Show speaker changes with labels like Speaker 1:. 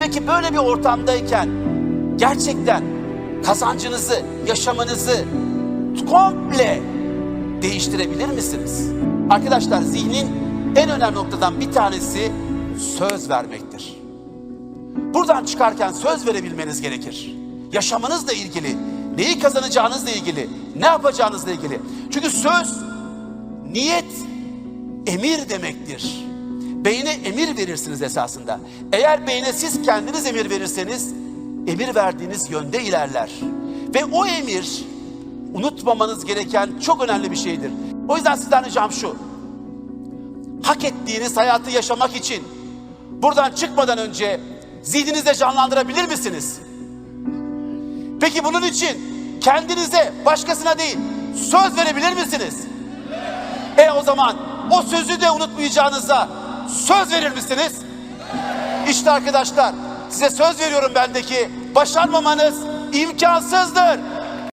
Speaker 1: Peki böyle bir ortamdayken gerçekten kazancınızı, yaşamınızı komple değiştirebilir misiniz? Arkadaşlar zihnin en önemli noktadan bir tanesi söz vermektir. Buradan çıkarken söz verebilmeniz gerekir. Yaşamınızla ilgili, neyi kazanacağınızla ilgili, ne yapacağınızla ilgili. Çünkü söz, niyet, emir demektir. Emir verirsiniz esasında. Eğer beyne siz kendiniz emir verirseniz, emir verdiğiniz yönde ilerler. Ve o emir, unutmamanız gereken çok önemli bir şeydir. O yüzden sizden ricam şu, hak ettiğiniz hayatı yaşamak için buradan çıkmadan önce zihninizde canlandırabilir misiniz? Peki bunun için kendinize, başkasına değil, söz verebilir misiniz? E o zaman o sözü de unutmayacağınıza söz verir misiniz? İşte arkadaşlar size söz veriyorum bendeki başarmamanız imkansızdır.